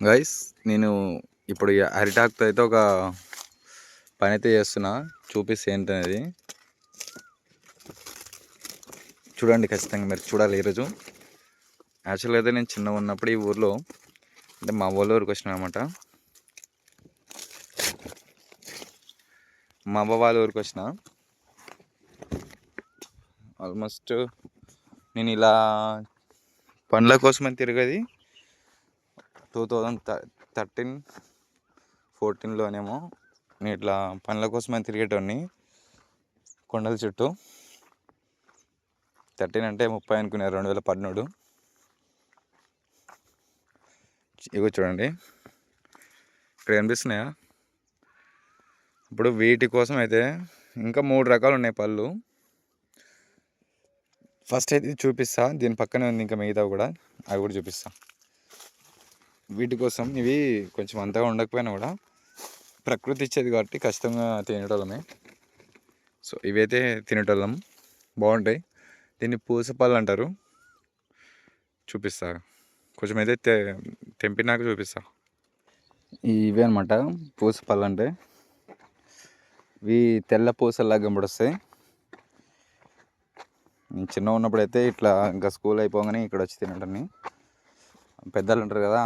Guys నేను ఇప్పుడు ఈ అరిటాక్తో అయితే ఒక పని అయితే చేస్తున్నా. చూపిస్తే ఏంటనేది. చూడండి ఖచ్చితంగా మీరు చూడాలి ఈరోజు. యాక్చువల్గా అయితే నేను చిన్నగా ఉన్నప్పుడు ఈ ఊర్లో అంటే మా ఊళ్ళో ఊరికి వచ్చిన అనమాట మా అవ్వ వాళ్ళ ఊరికి వచ్చిన. ఆల్మోస్ట్ నేను ఇలా పండ్ల కోసమని తిరగది. టూ థౌజండ్ థర్టీన్ ఫోర్టీన్లోనేమో నేను ఇట్లా పనుల కోసమని తిరిగేటోడిని కొండల చుట్టూ. థర్టీన్ అంటే ముప్పై అనుకునే రెండు వేల పదమూడు. ఇగో చూడండి. ఇక్కడ కనిపిస్తున్నాయా? ఇప్పుడు వీటి కోసం అయితే ఇంకా మూడు రకాలు ఉన్నాయి పళ్ళు. ఫస్ట్ అయితే చూపిస్తా దీని పక్కనే ఉంది ఇంకా మిగతావి కూడా. అవి కూడా చూపిస్తా. వీటి కోసం ఇవి కొంచెం అంతగా ఉండకపోయినా కూడా ప్రకృతి ఇచ్చేది కాబట్టి ఖచ్చితంగా తినేటోళ్ళమే. సో ఇవైతే తినేటోళ్ళం. బాగుంటాయి. దీన్ని పూసపళ్ళు అంటారు. చూపిస్తా. కొంచెం అయితే తె తెంపినాక చూపిస్తా. ఇవే అనమాట పూసపళ్ళు అంటే. ఇవి తెల్ల పూసల్లా గంబడొస్తాయి నేను చిన్న ఉన్నప్పుడు అయితే ఇట్లా ఇంకా స్కూల్ అయిపోగానే ఇక్కడ వచ్చి తినటాన్ని. పెద్దలు ఉంటారు కదా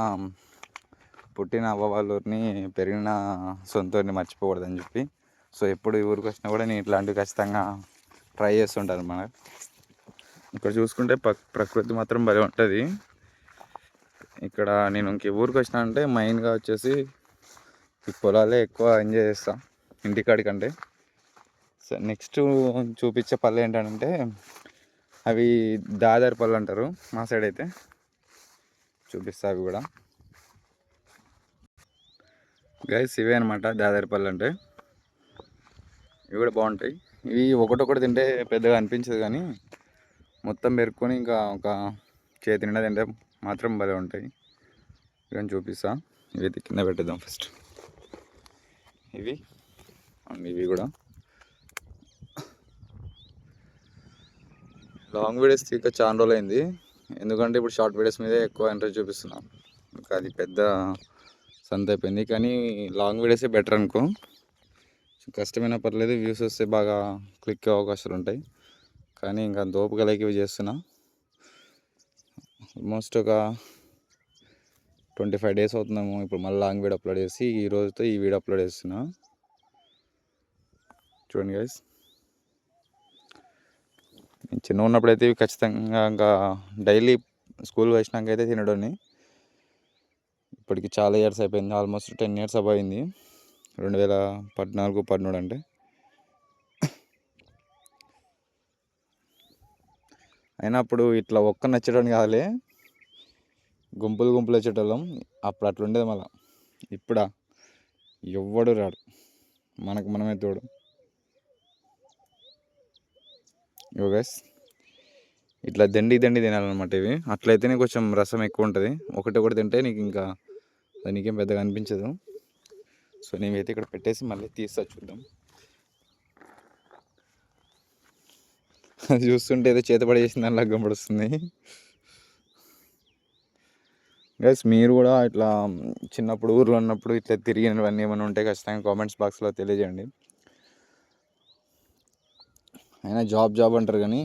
పుట్టిన అవ్వ వాళ్ళ ఊరిని పెరిగిన సొంత ఊరిని మర్చిపోకూడదని చెప్పి. సో ఎప్పుడు ఈ ఊరికి వచ్చినా కూడా నేను ఇట్లాంటివి ఖచ్చితంగా ట్రై చేస్తుంటాను మన ఇక్కడ చూసుకుంటే ప్రకృతి మాత్రం భలే ఉంటుంది. ఇక్కడ నేను ఇంక ఊరికి వచ్చినా అంటే మెయిన్గా వచ్చేసి ఈ పొలాలే ఎక్కువ ఎంజాయ్ చేస్తాను ఇంటికాడికంటే. సో నెక్స్ట్ చూపించే పళ్ళు ఏంటంటే అవి దాదారి పళ్ళు అంటారు మా సైడ్ అయితే. చూపిస్తా అవి కూడా. గైస్ ఇవే అనమాట దాదారి అంటే. ఇవి కూడా బాగుంటాయి. ఇవి ఒకటొకటి తింటే పెద్దగా అనిపించదు కానీ మొత్తం పెరుక్కొని ఇంకా ఒక చేతి నిండా తింటే మాత్రం భలే ఉంటాయి. ఇవన్నీ చూపిస్తా. ఇవి కింద పెట్టేద్దాం ఫస్ట్. ఇవి. ఇవి కూడా. లాంగ్ వీడియోస్ తీక చాలా రోజులు అయింది ఎందుకంటే ఇప్పుడు షార్ట్ వీడియోస్ మీదే ఎక్కువ ఇంట్రెస్ట్ చూపిస్తున్నాను ఇంకా అది పెద్ద సంత అయిపోయింది. కానీ లాంగ్ వీడియోసే బెటర్ అనుకో. కష్టమైన పర్లేదు వ్యూస్ వస్తే బాగా క్లిక్ అవకాశాలు ఉంటాయి. కానీ ఇంకా దోపు ఇవి చేస్తున్నా. ఆల్మోస్ట్ ఒక ట్వంటీ ఫైవ్ డేస్ అవుతున్నాము ఇప్పుడు మళ్ళీ లాంగ్ వీడియో అప్లోడ్ చేసి ఈ రోజుతో ఈ వీడియో అప్లోడ్ చేస్తున్నా. చూడండి గైస్ చిన్న ఉన్నప్పుడైతే ఇవి ఖచ్చితంగా ఇంకా డైలీ స్కూల్ వచ్చినాక అయితే తినడాన్ని ఇప్పటికి చాలా ఇయర్స్ అయిపోయింది ఆల్మోస్ట్ టెన్ ఇయర్స్ అయిపోయింది రెండు వేల పద్నాలుగు పదమూడు అంటే. అయినా అప్పుడు ఇట్లా ఒక్క నచ్చడం కాదులే గుంపులు గుంపులు వచ్చేటోళ్ళం. అప్పుడు అట్లా ఉండేది మళ్ళా. ఇప్పుడా? ఎవ్వడు రాడు. మనకు మనమే తోడు. యోగస్ ఇట్లా దండి దండి తినాలన్నమాట ఇవి. అట్లయితేనే కొంచెం రసం ఎక్కువ ఉంటుంది. ఒకటి ఒకటి తింటే నీకు ఇంకా నీకేం పెద్దగా అనిపించదు. సో నేనైతే ఇక్కడ పెట్టేసి మళ్ళీ తీస్తా చూద్దాం. అది చూస్తుంటే ఏదో చేతపడి చేసిన దానిలా గంపడుస్తుంది గైస్ మీరు కూడా ఇట్లా చిన్నప్పుడు ఊర్లో ఉన్నప్పుడు ఇట్లా తిరిగినవన్నీ ఏమైనా ఉంటే ఖచ్చితంగా కామెంట్స్ బాక్స్లో తెలియజేయండి. అయినా జాబ్ జాబ్ అంటారు కానీ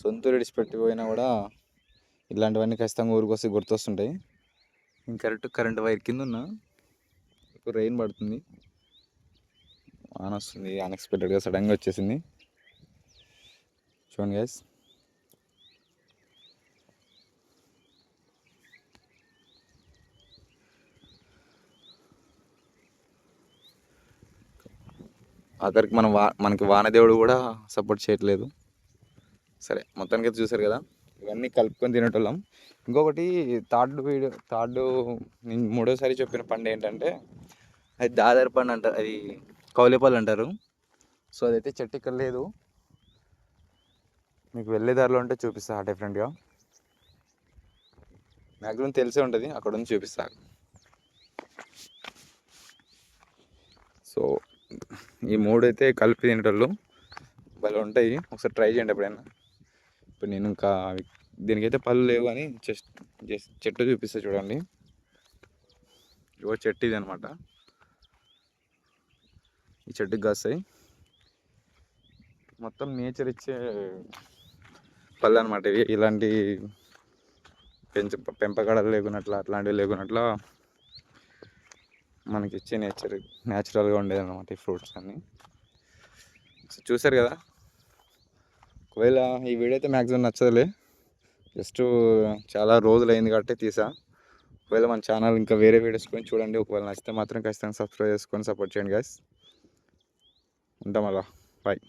సొంత విడిచిపెట్టిపోయినా కూడా ఇలాంటివన్నీ ఖచ్చితంగా ఊరికొస్తే గుర్తొస్తుంటాయి. గుర్తొస్తుంటాయి కరెక్ట్ కరెంట్ వైర్ కింద ఉన్నా ఇప్పుడు రెయిన్ పడుతుంది. వాన వస్తుంది అన్ఎక్స్పెక్టెడ్గా సడన్గా వచ్చేసింది. చూడండి గ్యాస్ ఆఖరికి మనం వా మనకి వానదేవుడు కూడా సపోర్ట్ చేయట్లేదు. సరే మొత్తానికి అయితే చూసారు కదా ఇవన్నీ కలుపుకొని తినేటోళ్ళం. ఇంకొకటి థర్డ్ వీడియో థర్డ్ నేను మూడోసారి చెప్పిన పండు ఏంటంటే అది దాదాపు పండు అంటారు అది కౌలేపల్లి అంటారు. సో అదైతే చెట్టు ఇక్కడ లేదు. మీకు వెళ్ళే దారిలో ఉంటే చూపిస్తా డిఫరెంట్గా మ్యాక్సిమం తెలిసే ఉంటుంది అక్కడ ఉంది చూపిస్తా. సో ఈ మూడు అయితే కలిపి తినేటోళ్ళు. భలే ఉంటాయి. ఒకసారి ట్రై చేయండి ఎప్పుడైనా. ఇప్పుడు నేను ఇంకా దీనికైతే పళ్ళు లేవు అని చెస్ట్ చెట్టు చూపిస్తే చూడండి. ఇగో చెట్టు ఇది అనమాట ఈ చెట్టుకి కాస్తాయి మొత్తం నేచర్ ఇచ్చే పళ్ళు అనమాట ఇవి. ఇలాంటి పెంచ పెంపకడలు లేకున్నట్ల అట్లాంటివి లేకున్నట్ల మనకి ఇచ్చే నేచర్ న్యాచురల్గా ఉండేది అనమాట ఈ ఫ్రూట్స్ అన్నీ. సో చూసారు కదా? ఒకవేళ ఈ వీడియో అయితే మ్యాక్సిమం నచ్చదులే. జస్ట్ చాలా రోజులు అయింది కాబట్టి తీసా. ఒకవేళ మన ఛానల్ ఇంకా వేరే వీడియోస్ కొని చూడండి ఒకవేళ నచ్చితే మాత్రం ఖచ్చితంగా సబ్స్క్రైబ్ చేసుకొని సపోర్ట్ చేయండి గాయస్ ఉంటాం అలా. బాయ్